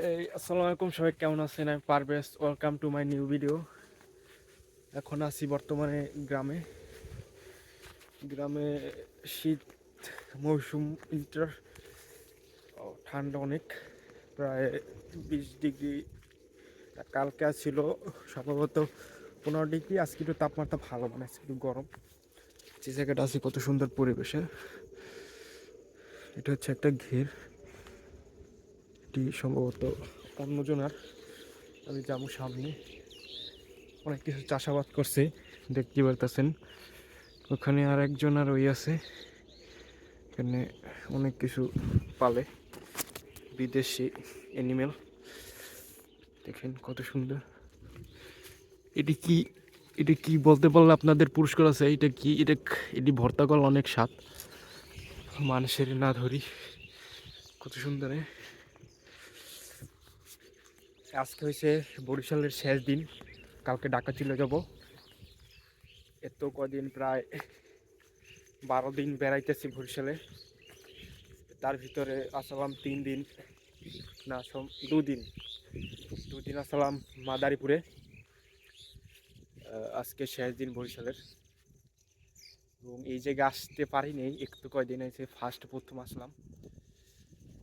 এই, আসসালামু আলাইকুম, সবাই কেমন আছেন? আমি Parvez welcome to my new video এখন আছি বর্তমানে গ্রামে। গ্রামে শীত, মৌসুম উইন্টার ঠান্ডা অনেক। প্রায় বিশ ডিগ্রি কালকে ছিল সম্ভবত পনেরো ডিগ্রি, আজকে একটু তাপমাত্রা ভালো মানে আজকে একটু গরম। যে জায়গাটা আছে কত সুন্দর পরিবেশে। এটা হচ্ছে একটা ঘের। এটি সম্ভবত অন্যজনার আমি যাব সামনে। অনেক কিছু চাষাবাদ করছে, দেখতে পারতেছেন। ওখানে আর একজন আর ওই আছে। এখানে অনেক কিছু পালে। বিদেশি অ্যানিমেল দেখেন কত সুন্দর। এটি কি এটি কি বলতে পারলে আপনাদের পুরস্কার আছে? এটা কি, এটা এটি ভর্তা কল অনেক স্বাদ। মানুষের না ধরি। কত সুন্দর এ। আজকে হয়েছে বরিশালের শেষ দিন। কালকে ঢাকা চলে যাব। এত কদিন প্রায় বারো দিন বেড়াইতেছি বরিশালে। তার ভিতরে আসলাম তিন দিন, না, সম, দুদিন। দুদিন আসলাম মাদারীপুরে। আজকে শেষ দিন বরিশালের। এবং এই জায়গায় আসতে পারিনি, একটু কয়দিন হয়েছে ফার্স্ট প্রথম আসলাম।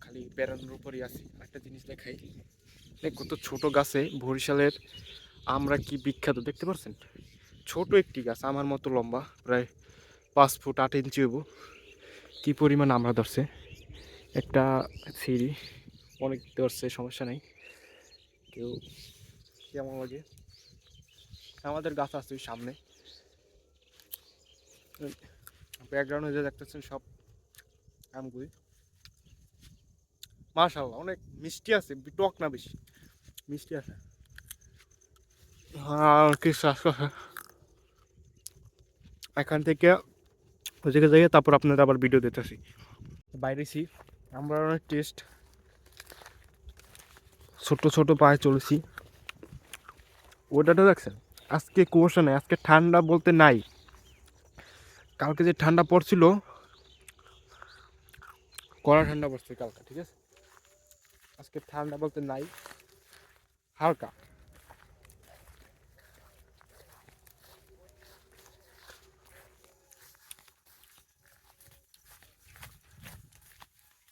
খালি বেড়ানোর উপরই আছি। একটা জিনিস দেখাই। কত ছোট গাছে বরিশালের আমরা কি বিখ্যাত, দেখতে পাচ্ছেন ছোট একটি গাছ, আমার মতো লম্বা, প্রায় পাঁচ ফুট আট ইঞ্চি হব কি পরিমাণ আমরা ধরছে? একটা সিঁড়ি, অনেক ধরছে, সমস্যা নেই। কেউ কেমন লাগে? আমাদের গাছ আছে ওই সামনে। ব্যাকগ্রাউন্ডে যে দেখতেছেন সব আমগুলি মাশাল্লাহ অনেক মিষ্টি আছে, টক না বেশি। মিষ্টি আছে। আর কি এখান থেকে জায়গায় যাই তারপর আপনাদের আবার ভিডিও দিতেছি। বাইরেছি আমরা অনেক টেস্ট ছোট ছোট পায়ে চলেছি। ওটাটা দেখছেন? আজকে কুয়াশা নেই, আজকে ঠান্ডা বলতে নাই। কালকে যে ঠান্ডা পড়ছিল, কড়া ঠান্ডা পড়ছে কালকে, ঠিক আছে? আজকে ঠান্ডা বলতে নাই হালকা।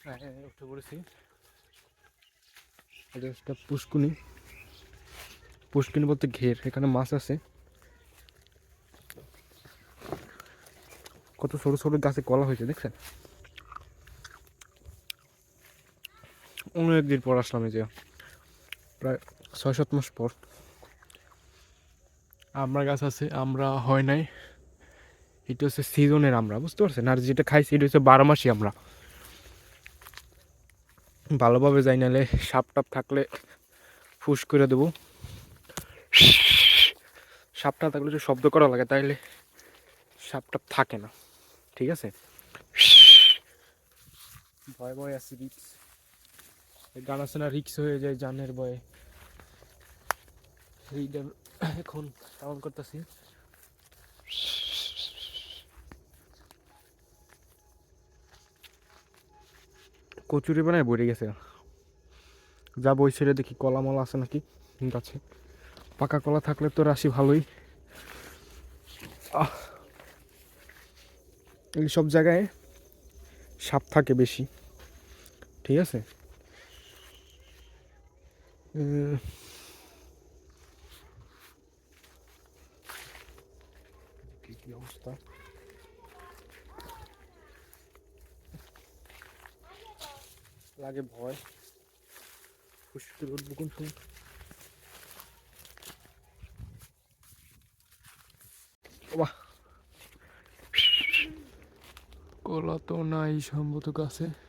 হ্যাঁ, হ্যাঁ, উঠে পড়েছি। এটা একটা পুষ্কুনি পুষ্কুনি বলতে ঘের এখানে মাছ আছে। কত ছোট ছোট গাছে কলা হয়েছে দেখছেন? অনেক দিন পর আসলাম এই যে। প্রায় ছয় সাত মাস পর। আমরা গাছ আছে আমরা হয় নাই। এটা হচ্ছে সিজনের আমরা বুঝতে পারছেন? আর যেটা খাইছি এটা হচ্ছে বারো মাসই আমরা। ভালোভাবে যাই নালে সাপ টাপ থাকলে ফুস করে দেবো। সাপটা থাকলে একটু শব্দ করা লাগে তাইলে সাপ টাপ থাকে না। ঠিক আছে? ভয় ভয় আছে গান আছে না, রিক্স হয়ে যায় জানের বয়ে। এখন কেমন করতেছি। কচুরি বানায় বইরে গেছে। যা বই ছেড়ে দেখি কলা মলা আছে নাকি? গাছে পাকা কলা থাকলে তো রাশি ভালোই। এই সব জায়গায় সাপ থাকে বেশি। ঠিক আছে? কি অবস্থা লাগে ভয় ফুসফুসে উঠবো কোন বাহ কলা তো নাই সম্ভবত গাছে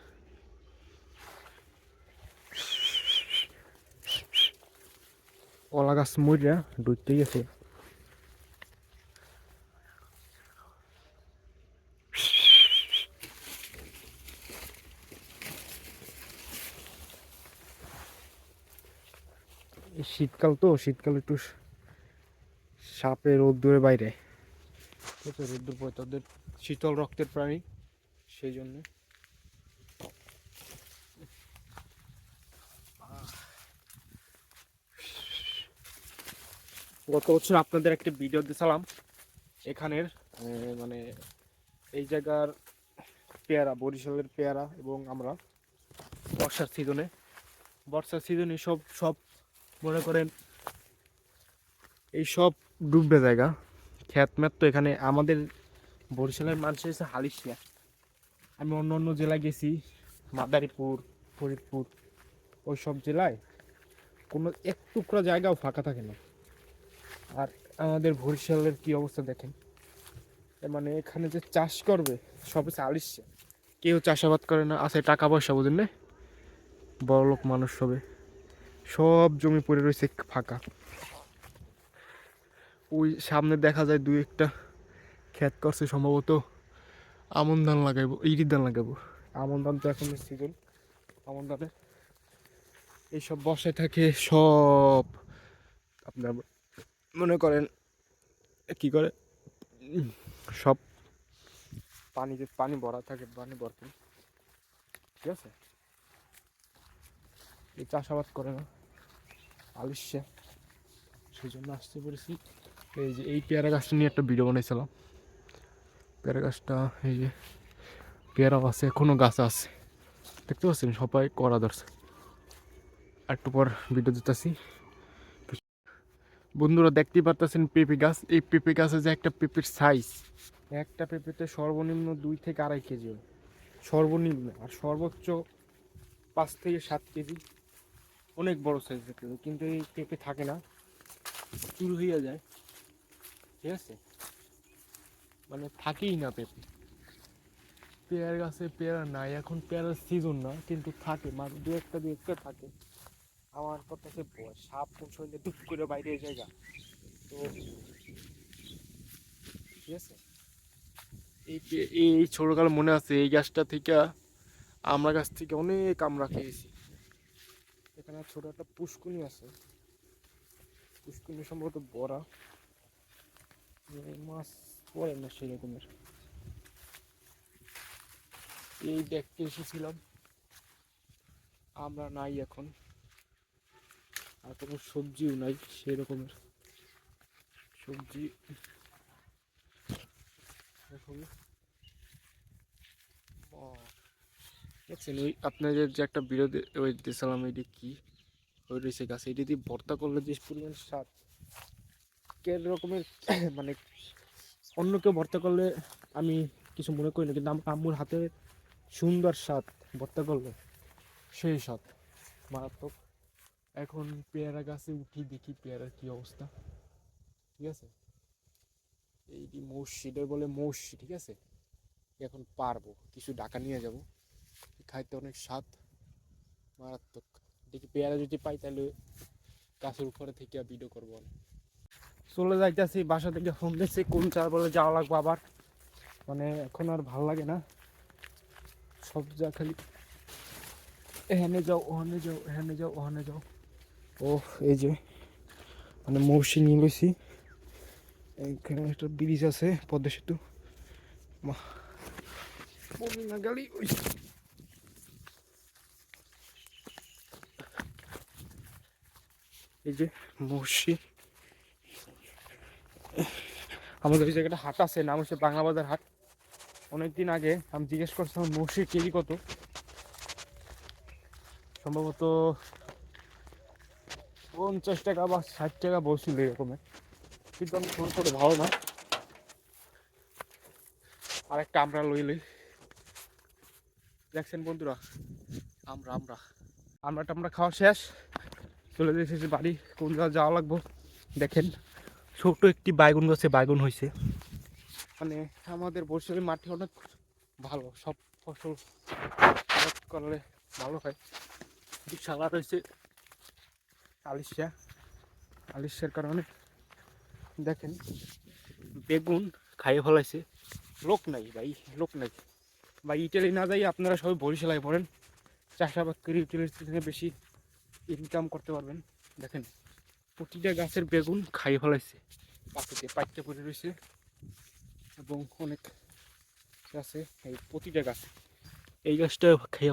কলা গাছ মরিয়া ডুবতে গেছে শীতকাল তো, শীতকাল একটু সাপে রোদ্দুরে বাইরে। রোদ্দুর পড়ে, তাদের শীতল রক্তের প্রাণী, সেই জন্য। গত বছর আপনাদের একটা ভিডিও দিয়েছিলাম এখানের মানে এই জায়গার পেয়ারা, বরিশালের পেয়ারা এবং আমরা বর্ষার সিজনে বর্ষার সিজনে সব সব, মনে করেন এই সব ডুববে জায়গা। খ্যাত ম্যাত তো এখানে আমাদের বরিশালের মানুষ হচ্ছে হালিশিয়া। আমি অন্য অন্য জেলায় গেছি, মাদারীপুর, ফরিদপুর ওই সব জেলায় কোনো এক টুকরা জায়গাও ফাঁকা থাকে না। আর আমাদের বরিশালের কি অবস্থা দেখেন? মানে এখানে যে চাষ করবে সব আলিশিয়া কেউ চাষাবাদ করে না আছে টাকা পয়সা বুঝেন না? বড় লোক মানুষ হবে। সব জমি পড়ে রয়েছে ফাঁকা। ওই সামনে দেখা যায় দুই একটা ক্ষেত করছে সম্ভবত আমন ধান লাগাইবো ইরি ধান লাগাবো। আমন ধান তো এখন সিজন। আমন ধানের। এইসব বসে থাকে সব। আপনার মনে করেন কি করে? সব পানি যে পানি ভরা থাকে, পানি ভরপুর। ঠিক আছে? এই চাষাবাদ করে না। আলিশে। সেই জন্য আসতে পেরেছি এই যে, এই পেয়ারা গাছটা নিয়ে একটা ভিডিও বানিয়েছিলাম পেয়ারা গাছটা, এই যে পেয়ারা আছে, এখনও গাছ আছে। দেখতে পাচ্ছেন? সবাই করা ধরছে। একটু পর ভিডিও দিতেছি। বন্ধুরা দেখতেই পারতেছেন পেঁপে গাছ। এই পেঁপে গাছে যে একটা পেঁপের সাইজ একটা পেঁপেতে সর্বনিম্ন দুই থেকে আড়াই কেজি সর্বনিম্ন আর সর্বোচ্চ পাঁচ থেকে সাত কেজি। অনেক বড় সাইজের পেঁপে, কিন্তু এই পেঁপে থাকে না। চুর হইয়া যায়। ঠিক আছে? মানে থাকেই না পেঁপে। পেয়ার গাছে পেয়ারা নাই, এখন পেয়ারার সিজন না, কিন্তু থাকে। মানে দু একটা দু একটা থাকে। আমার হচ্ছে ভয়, সাপ কোন সময় দুপ করে বাইরে জায়গা তো ঠিক আছে? এই এই ছোটকাল মনে আছে এই গাছটা থেকে আমরা গাছ থেকে অনেক আমরা খেয়েছি। এখানে ছোট একটা পুষ্কুনি আছে। পুষ্কুনি সম্ভবত বড়া। মাছ পড়ে না সেই রকমের এই দেখতে এসেছিলাম। আমরা নাই এখন। আর কোনো সবজিও নাই সেই রকমের সবজি এখন দেখছেন ওই আপনাদের যে একটা বিরোধী, ওই দিয়েছিলাম এটি কি? ওই রয়েছে গাছ এটি দিয়ে ভর্তা করলে যে পরিমাণ স্বাদ, কে রকমের মানে অন্য কেউ ভর্তা করলে আমি কিছু মনে করি না, কিন্তু আমার আম্মুর হাতে সুন্দর স্বাদ ভর্তা করলে, সেই স্বাদ, মারাত্মক। এখন পেয়ারা গাছে উঠি দেখি পেয়ারার কি অবস্থা। ঠিক আছে? এইটি মৌসি এটা বলে মৌসি ঠিক আছে? এখন পারব, কিছু ডাকা নিয়ে যাব। খাইতে অনেক স্বাদ, মারাত্মক। দেখি পেয়ারা যদি পাই তাহলে গাছের উপরে থেকে ভিডিও করব আমি চলে যাইতেছি, বাসা থেকে ফোন দিচ্ছি কোন চার বলে যাওয়া লাগবে আবার। মানে এখন আর ভালো লাগে না। সব যা খালি, এখানে যাও, ওখানে যাও, এখানে যাও, ওখানে যাও। ও এই যে মানে মৌসি নিয়ে লইছি। এখানে একটা ব্রিজ আছে, পদ্মা সেতু। না এই যে মৌসি আমাদের ওই জায়গাটা হাট আছে, নাম হচ্ছে বাংলা বাজার হাট। অনেকদিন আগে আমি জিজ্ঞেস করছিলাম মৌসির কেজি কত? সম্ভবত পঞ্চাশ টাকা বা ষাট টাকা বলছিল এরকমের কিন্তু আমি ফোন করে ভালো না। আর একটা আমরা লই লই। দেখছেন বন্ধুরা? আমরা আমরা। আমরা টামরা খাওয়া শেষ। চলে এসেছি বাড়ি। কোন জায়গায় যাওয়া লাগবো? দেখেন ছোট একটি বাইগুন গাছে বাইগুন হয়েছে মানে আমাদের বরিশালের মাটি অনেক ভালো। সব ফসল করলে ভালো হয়। বিশালা রয়েছে আলিশা আলিশার কারণে, দেখেন, বেগুন খাইয়ে ফেলাইছে। লোক নাই ভাই, লোক নাই। ভাই, ইটালি না যাই আপনারা সবাই বরিশালায় পড়েন। চাষাবাদ করে ইটালির থেকে বেশি ইনকাম করতে পারবেন। দেখেন, প্রতিটা গাছের বেগুন খাইয়ে ফেলাইছে। পাখিতে পাইতে পড়ে রয়েছে। এবং অনেক আছে এই প্রতিটা গাছ, এই গাছটা খেয়ে